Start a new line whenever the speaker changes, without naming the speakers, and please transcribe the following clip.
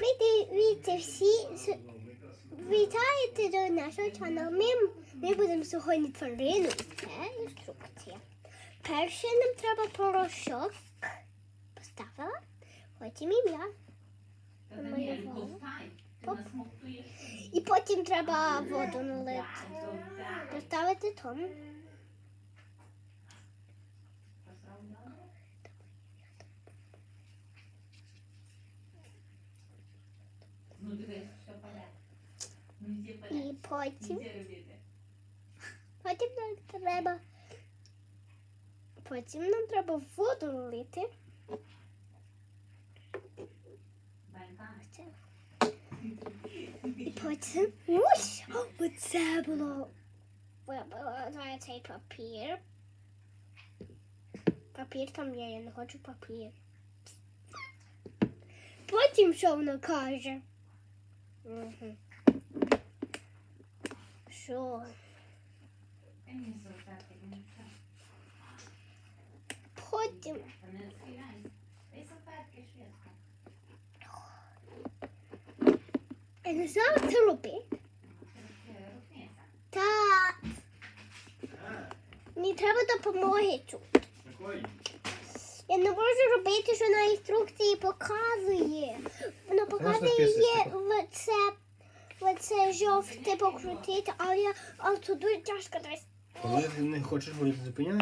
Вітайте всі. Вітаєте до нашого каналу. Ми, ми будемо сьогодні тварину. Це інструкція. Перше нам треба порошок. Поставила. Потім ім'я. І потім треба воду налити. Поставити тому.
Ну дивись, паде. Ну.
І потім. Потім нам треба. Потім нам треба воду. Це. І потім. Ось! Оце було. Вибила цей папір. Папір там є, я не хочу папір. Потім що воно каже? Угу. Що? Потім. Я не знаю, це робити. Так. Мені треба допомоги тут.
Такої.
Я не можу робити, що на інструкції показує. Воно показує оце лице жовте покрутити, але я а дуже тяжко десь.
Коли ти не хочеш говорити, зупиняй.